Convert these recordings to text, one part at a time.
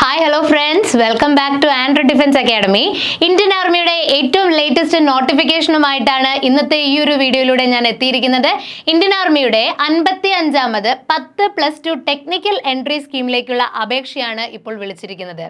Hi hello friends welcome back to Andro defence academy Indian ആർമിയുടെ ഏറ്റവും latest നോട്ടിഫിക്കേഷനുമായിട്ടാണ് ഇന്നത്തെ ഈ ഒരു വീഡിയോയിലൂടെ ഞാൻ എത്തിയിരിക്കുന്നത്. ഇന്ത്യൻ ആർമിയുടെ അൻപത്തി അഞ്ചാമത് പത്ത് പ്ലസ് ടു ടെക്നിക്കൽ എൻട്രി സ്കീമിലേക്കുള്ള അപേക്ഷയാണ് ഇപ്പോൾ വിളിച്ചിരിക്കുന്നത്.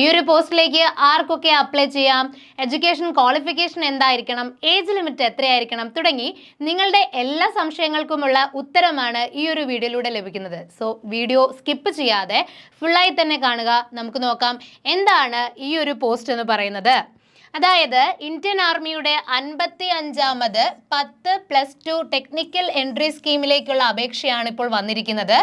ഈ ഒരു പോസ്റ്റിലേക്ക് ആർക്കൊക്കെ അപ്ലൈ ചെയ്യാം? എഡ്യൂക്കേഷൻ ക്വാളിഫിക്കേഷൻ എന്തായിരിക്കണം? ഏജ് ലിമിറ്റ് എത്രയായിരിക്കണം? തുടങ്ങി നിങ്ങളുടെ എല്ലാ സംശയങ്ങൾക്കുമുള്ള ഉത്തരമാണ് ഈ ഒരു വീഡിയോയിലൂടെ ലഭിക്കുന്നത്. സോ വീഡിയോ സ്കിപ്പ് ചെയ്യാതെ ഫുള്ളായി തന്നെ കാണുക. നമുക്ക് നോക്കാം. എന്താണ് ഈ ഒരു പോസ്റ്റ് എന്ന് പറയുന്നത്? അതായത് ഇന്ത്യൻ ആർമിയുടെ അൻപത്തി അഞ്ചാമത് പത്ത് പ്ലസ് ടു ടെക്നിക്കൽ എൻട്രി സ്കീമിലേക്കുള്ള അപേക്ഷയാണ് ഇപ്പോൾ വന്നിരിക്കുന്നത്.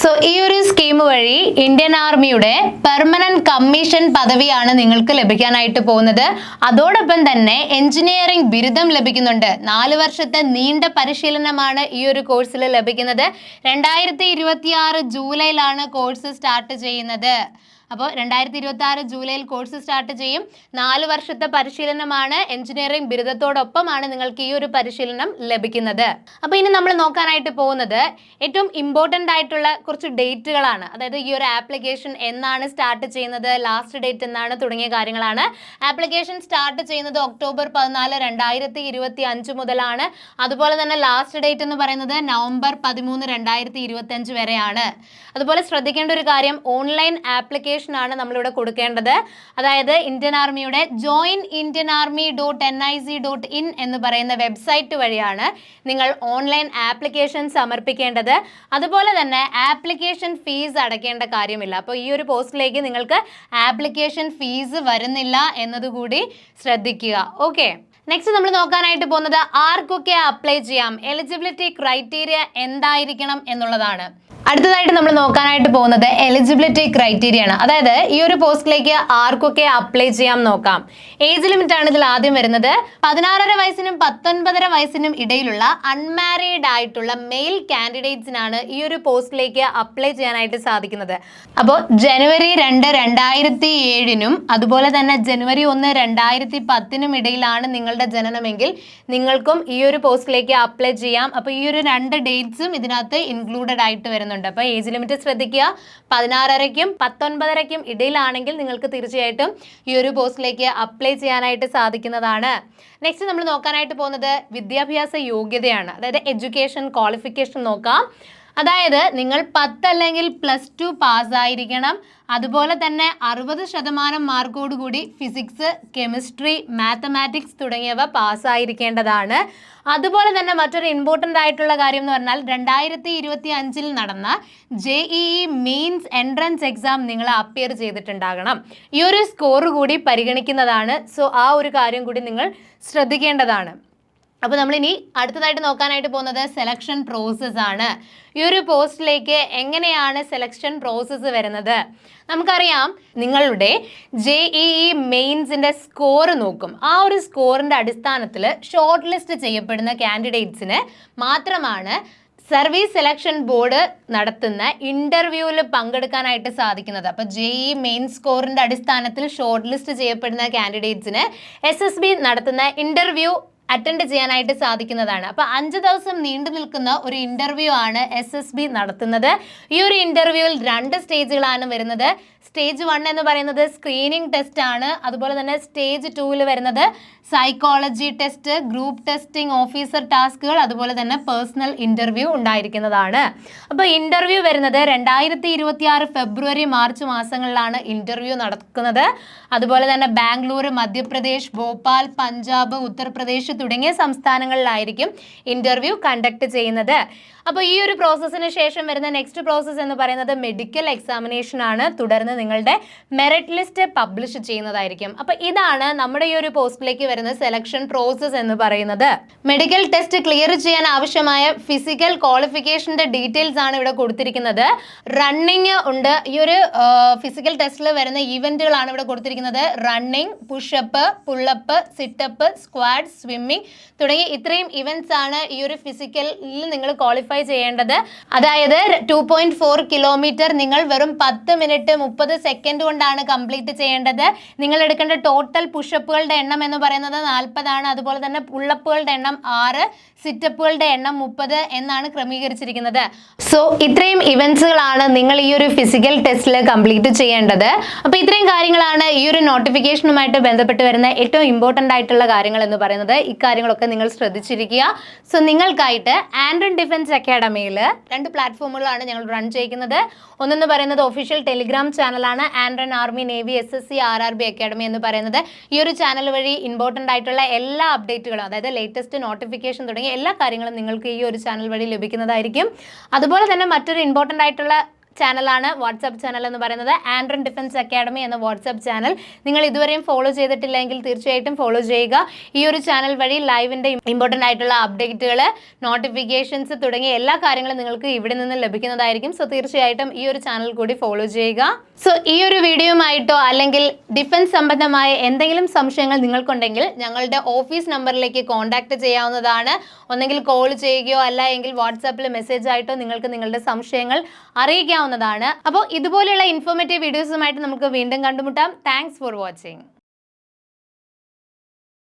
സോ ഈ ഒരു സ്കീം വഴി ഇന്ത്യൻ ആർമിയുടെ പെർമനന്റ് കമ്മീഷൻ പദവിയാണ് നിങ്ങൾക്ക് ലഭിക്കാനായിട്ട് പോകുന്നത്. അതോടൊപ്പം തന്നെ എഞ്ചിനീയറിംഗ് ബിരുദം ലഭിക്കുന്നുണ്ട്. നാല് വർഷത്തെ നീണ്ട പരിശീലനമാണ് ഈ ഒരു കോഴ്സിൽ ലഭിക്കുന്നത്. രണ്ടായിരത്തി ജൂലൈയിലാണ് കോഴ്സ് സ്റ്റാർട്ട് ചെയ്യുന്നത്. അപ്പോൾ രണ്ടായിരത്തി ഇരുപത്തി ആറ് ജൂലൈയിൽ കോഴ്സ് സ്റ്റാർട്ട് ചെയ്യും. നാല് വർഷത്തെ പരിശീലനമാണ്. എഞ്ചിനീയറിംഗ് ബിരുദത്തോടൊപ്പമാണ് നിങ്ങൾക്ക് ഈ ഒരു പരിശീലനം ലഭിക്കുന്നത്. അപ്പോൾ ഇനി നമ്മൾ നോക്കാനായിട്ട് പോകുന്നത് ഏറ്റവും ഇമ്പോർട്ടന്റ് ആയിട്ടുള്ള കുറച്ച് ഡേറ്റുകളാണ്. അതായത് ഈ ഒരു ആപ്ലിക്കേഷൻ എന്നാണ് സ്റ്റാർട്ട് ചെയ്യുന്നത് ലാസ്റ്റ് ഡേറ്റ് എന്നാണ് തുടങ്ങിയ കാര്യങ്ങളാണ്. ആപ്ലിക്കേഷൻ സ്റ്റാർട്ട് ചെയ്യുന്നത് ഒക്ടോബർ പതിനാല് രണ്ടായിരത്തി ഇരുപത്തി അഞ്ച് മുതലാണ്. അതുപോലെ തന്നെ ലാസ്റ്റ് ഡേറ്റ് എന്ന് പറയുന്നത് നവംബർ പതിമൂന്ന് രണ്ടായിരത്തി ഇരുപത്തി അഞ്ച് വരെയാണ്. അതുപോലെ ശ്രദ്ധിക്കേണ്ട ഒരു കാര്യം ഓൺലൈൻ ആപ്ലിക്കേഷൻ ആണ് നമ്മളിവിടെ കൊടുക്കേണ്ടത്. അതായത് ഇന്ത്യൻ ആർമിയുടെ join Indian army dot N I C dot in എന്ന് പറയുന്ന വെബ്സൈറ്റ് വഴിയാണ് നിങ്ങൾ ഓൺലൈൻ ആപ്ലിക്കേഷൻ സമർപ്പിക്കേണ്ടത്. അതുപോലെ തന്നെ ആപ്ലിക്കേഷൻ ഫീസ് അടയ്ക്കേണ്ട കാര്യമില്ല. അപ്പോൾ ഈ ഒരു പോസ്റ്റിലേക്ക് നിങ്ങൾക്ക് ആപ്ലിക്കേഷൻ ഫീസ് വരുന്നില്ല എന്നതുകൂടി ശ്രദ്ധിക്കുക. ഓക്കെ നെക്സ്റ്റ് നമ്മൾ നോക്കാനായിട്ട് പോകുന്നത് ആർക്കൊക്കെ അപ്ലൈ ചെയ്യാം? എലിജിബിലിറ്റി ക്രൈറ്റീരിയ എന്തായിരിക്കണം എന്നുള്ളതാണ്. അടുത്തതായിട്ട് നമ്മൾ നോക്കാനായിട്ട് പോകുന്നത് എലിജിബിലിറ്റി ക്രൈറ്റീരിയ ആണ്. അതായത് ഈ ഒരു പോസ്റ്റിലേക്ക് ആർക്കൊക്കെ അപ്ലൈ ചെയ്യാം നോക്കാം. ഏജ് ലിമിറ്റ് ആണ് ഇതിൽ ആദ്യം വരുന്നത്. പതിനാറര വയസ്സിനും പത്തൊൻപതര വയസ്സിനും ഇടയിലുള്ള അൺമാരീഡ് ആയിട്ടുള്ള മെയിൽ കാൻഡിഡേറ്റ്സിനാണ് ഈ ഒരു പോസ്റ്റിലേക്ക് അപ്ലൈ ചെയ്യാനായിട്ട് സാധിക്കുന്നത്. അപ്പോൾ ജനുവരി രണ്ട് രണ്ടായിരത്തി ഏഴിനും അതുപോലെ തന്നെ ജനുവരി ഒന്ന് രണ്ടായിരത്തി പത്തിനും ഇടയിലാണ് നിങ്ങളുടെ ജനനമെങ്കിൽ നിങ്ങൾക്കും ഈ ഒരു പോസ്റ്റിലേക്ക് അപ്ലൈ ചെയ്യാം. അപ്പോൾ ഈ ഒരു രണ്ട് ഡേറ്റ്സും ഇതിനകത്ത് ഇൻക്ലൂഡഡ് ആയിട്ട് വരുന്നുണ്ട്. അപ്പോൾ ഏജ് ലിമിറ്റ് ശ്രദ്ധിക്കുക. പതിനാറരയ്ക്കും പത്തൊൻപതരയ്ക്കും ഇടയിലാണെങ്കിൽ നിങ്ങൾക്ക് തീർച്ചയായിട്ടും ഈ ഒരു പോസ്റ്റിലേക്ക് അപ്ലൈ ചെയ്യാനായിട്ട് സാധിക്കുന്നതാണ്. നെക്സ്റ്റ് നമ്മൾ നോക്കാനായിട്ട് പോകുന്നത് വിദ്യാഭ്യാസ യോഗ്യതയാണ്. അതായത് എഡ്യൂക്കേഷൻ ക്വാളിഫിക്കേഷൻ നോക്കാം. അതായത് നിങ്ങൾ പത്ത് അല്ലെങ്കിൽ പ്ലസ് ടു പാസ്സായിരിക്കണം അതുപോലെ തന്നെ അറുപത് ശതമാനം മാർക്കോടുകൂടി ഫിസിക്സ് കെമിസ്ട്രി മാത്തമാറ്റിക്സ് തുടങ്ങിയവ പാസ്സായിരിക്കേണ്ടതാണ് അതുപോലെ തന്നെ മറ്റൊരു ഇമ്പോർട്ടന്റ് ആയിട്ടുള്ള കാര്യം എന്ന് പറഞ്ഞാൽ രണ്ടായിരത്തി ഇരുപത്തി അഞ്ചിൽ നടന്ന J E mains entrance exam നിങ്ങൾ അപ്പിയർ ചെയ്തിട്ടുണ്ടാകണം. ഈ ഒരു സ്കോർ കൂടി പരിഗണിക്കുന്നതാണ്. സോ ആ ഒരു കാര്യം കൂടി നിങ്ങൾ ശ്രദ്ധിക്കേണ്ടതാണ്. അപ്പോൾ നമ്മളിനി അടുത്തതായിട്ട് നോക്കാനായിട്ട് പോകുന്നത് സെലക്ഷൻ പ്രോസസ്സ് ആണ്. ഈ ഒരു പോസ്റ്റിലേക്ക് എങ്ങനെയാണ് സെലക്ഷൻ പ്രോസസ്സ് വരുന്നത്? നമുക്കറിയാം നിങ്ങളുടെ ജെ ഇ ഇ മെയിൻസിന്റെ സ്കോർ നോക്കും. ആ ഒരു സ്കോറിന്റെ അടിസ്ഥാനത്തിൽ ഷോർട്ട് ലിസ്റ്റ് ചെയ്യപ്പെടുന്ന കാൻഡിഡേറ്റ്സിന് മാത്രമാണ് സർവീസ് സെലക്ഷൻ ബോർഡ് നടത്തുന്ന ഇന്റർവ്യൂവിൽ പങ്കെടുക്കാനായിട്ട് സാധിക്കുന്നത്. അപ്പോൾ ജെ ഇ മെയിൻ സ്കോറിന്റെ അടിസ്ഥാനത്തിൽ ഷോർട്ട് ലിസ്റ്റ് ചെയ്യപ്പെടുന്ന കാൻഡിഡേറ്റ്സിന് എസ് എസ് ബി നടത്തുന്ന ഇന്റർവ്യൂ അറ്റൻഡ് ചെയ്യാനായിട്ട് സാധിക്കുന്നതാണ്. അപ്പോൾ അഞ്ച് ദിവസം നീണ്ടു നിൽക്കുന്ന ഒരു ഇന്റർവ്യൂ ആണ് എസ് നടത്തുന്നത്. ഈ ഒരു ഇന്റർവ്യൂവിൽ രണ്ട് സ്റ്റേജുകളാണ് വരുന്നത്. സ്റ്റേജ് വൺ എന്ന് പറയുന്നത് സ്ക്രീനിങ് ടെസ്റ്റ് ആണ്. അതുപോലെ തന്നെ സ്റ്റേജ് ടൂവിൽ വരുന്നത് psychology test group testing officer ടാസ്കുകൾ അതുപോലെ തന്നെ പേഴ്സണൽ ഇന്റർവ്യൂ ഉണ്ടായിരിക്കുന്നതാണ്. അപ്പോൾ ഇന്റർവ്യൂ വരുന്നത് രണ്ടായിരത്തി ഇരുപത്തി ആറ് ഫെബ്രുവരി മാർച്ച് മാസങ്ങളിലാണ് ഇന്റർവ്യൂ നടക്കുന്നത്. അതുപോലെ തന്നെ ബാംഗ്ലൂർ മധ്യപ്രദേശ് ഭോപ്പാൽ പഞ്ചാബ് ഉത്തർപ്രദേശ് തുടങ്ങിയ സംസ്ഥാനങ്ങളിലായിരിക്കും ഇന്റർവ്യൂ കണ്ടക്ട് ചെയ്യുന്നത്. അപ്പോൾ ഈ ഒരു പ്രോസസ്സിന് ശേഷം വരുന്ന നെക്സ്റ്റ് പ്രോസസ്സ് എന്ന് പറയുന്നത് മെഡിക്കൽ എക്സാമിനേഷൻ ആണ്. തുടർന്ന് നിങ്ങളുടെ മെറിറ്റ് ലിസ്റ്റ് പബ്ലിഷ് ചെയ്യുന്നതായിരിക്കും. അപ്പോൾ ഇതാണ് നമ്മുടെ ഈ ഒരു പോസ്റ്റിലേക്ക് വരുന്ന സെലക്ഷൻ പ്രോസസ്സ് എന്ന് പറയുന്നത്. മെഡിക്കൽ ടെസ്റ്റ് ക്ലിയർ ചെയ്യാൻ ആവശ്യമായ ഫിസിക്കൽ ക്വാളിഫിക്കേഷന്റെ ഡീറ്റെയിൽസ് ആണ് ഇവിടെ കൊടുത്തിരിക്കുന്നത്. റണ്ണിങ് ഉണ്ട്. ഈ ഒരു ഫിസിക്കൽ ടെസ്റ്റിൽ വരുന്ന ഈവന്റുകളാണ് ഇവിടെ കൊടുത്തിരിക്കുന്നത്. Running push up pull up sit up squat swimming തുടങ്ങി ഇത്രയും ഇവന്റ്സ് ആണ് ഈ ഒരു ഫിസിക്കലിൽ നിങ്ങൾ ക്വാളിഫൈ ചെയ്യേണ്ടത്. അതായത് ടു പോയിന്റ് ഫോർ കിലോമീറ്റർ നിങ്ങൾ വെറും പത്ത് മിനിറ്റ് മുപ്പത് മുപ്പത് സെക്കൻഡ് കൊണ്ടാണ് കംപ്ലീറ്റ് ചെയ്യേണ്ടത്. നിങ്ങൾ എടുക്കേണ്ട ടോട്ടൽ പുഷപ്പുകളുടെ എണ്ണം എന്ന് പറയുന്നത് നാൽപ്പതാണ് അതുപോലെ തന്നെ പുള്ളപ്പുകളുടെ എണ്ണം ആറ് സിറ്റപ്പുകളുടെ എണ്ണം മുപ്പത് എന്നാണ് ക്രമീകരിച്ചിരിക്കുന്നത്. സോ ഇത്രയും ഇവൻസുകളാണ് നിങ്ങൾ ഈ ഒരു ഫിസിക്കൽ ടെസ്റ്റിൽ കംപ്ലീറ്റ് ചെയ്യേണ്ടത്. അപ്പോൾ ഇത്രയും കാര്യങ്ങളാണ് ഈ ഒരു നോട്ടിഫിക്കേഷനുമായിട്ട് ബന്ധപ്പെട്ട് വരുന്ന ഏറ്റവും ഇമ്പോർട്ടന്റ് ആയിട്ടുള്ള കാര്യങ്ങൾ എന്ന് പറയുന്നത്. ഇക്കാര്യങ്ങളൊക്കെ നിങ്ങൾ ശ്രദ്ധിച്ചിരിക്കുക. സോ നിങ്ങൾക്കായിട്ട് ആൻഡ്രൻ ഡിഫൻസ് അക്കാഡമിയിൽ രണ്ട് പ്ലാറ്റ്ഫോമുകളാണ് ഞങ്ങൾ റൺ ചെയ്യുന്നത് ഒന്നെന്ന് പറയുന്നത് ഒഫീഷ്യൽ ടെലിഗ്രാം ചാനലാണ് Andron army navy S S C R R B academy എന്ന് പറയുന്നത്. ഈ ഒരു ചാനൽ വഴി ഇമ്പോർട്ടന്റ് ആയിട്ടുള്ള എല്ലാ അപ്ഡേറ്റുകളും അതായത് ലേറ്റസ്റ്റ് നോട്ടിഫിക്കേഷൻ തുടങ്ങിയ എല്ലാ കാര്യങ്ങളും നിങ്ങൾക്ക് ഈ ഒരു ചാനൽ വഴി ലഭിക്കുന്നതായിരിക്കും. അതുപോലെ തന്നെ മറ്റൊരു ഇമ്പോർട്ടന്റ് ആയിട്ടുള്ള ചാനലാണ് വാട്സാപ്പ് ചാനൽ എന്ന് പറയുന്നത്. ആൻഡ്രൻ ഡിഫൻസ് അക്കാഡമി എന്ന വാട്സാപ്പ് ചാനൽ നിങ്ങൾ ഇതുവരെയും ഫോളോ ചെയ്തിട്ടില്ലെങ്കിൽ തീർച്ചയായിട്ടും ഫോളോ ചെയ്യുക. ഈ ഒരു ചാനൽ വഴി ലൈവിന്റെ ഇമ്പോർട്ടന്റ് ആയിട്ടുള്ള അപ്ഡേറ്റുകൾ നോട്ടിഫിക്കേഷൻസ് തുടങ്ങിയ എല്ലാ കാര്യങ്ങളും നിങ്ങൾക്ക് ഇവിടെ നിന്ന് ലഭിക്കുന്നതായിരിക്കും. സോ തീർച്ചയായിട്ടും ഈ ഒരു ചാനൽ കൂടി ഫോളോ ചെയ്യുക. സോ ഈ ഒരു വീഡിയോയുമായിട്ടോ അല്ലെങ്കിൽ ഡിഫൻസ് സംബന്ധമായ എന്തെങ്കിലും സംശയങ്ങൾ നിങ്ങൾക്കുണ്ടെങ്കിൽ ഞങ്ങളുടെ ഓഫീസ് നമ്പറിലേക്ക് കോൺടാക്ട് ചെയ്യാവുന്നതാണ്. ഒന്നെങ്കിൽ കോൾ ചെയ്യുകയോ അല്ല എങ്കിൽ വാട്സാപ്പിൽ മെസ്സേജ് ആയിട്ടോ നിങ്ങൾക്ക് നിങ്ങളുടെ സംശയങ്ങൾ അറിയിക്കാവുന്നതാണ് അപ്പോൾ ഇതുപോലെയുള്ള ഇൻഫോർമേറ്റീവ് വീഡിയോസുമായിട്ട് നമുക്ക് വീണ്ടും കണ്ടുമുട്ടാം. Thanks for watching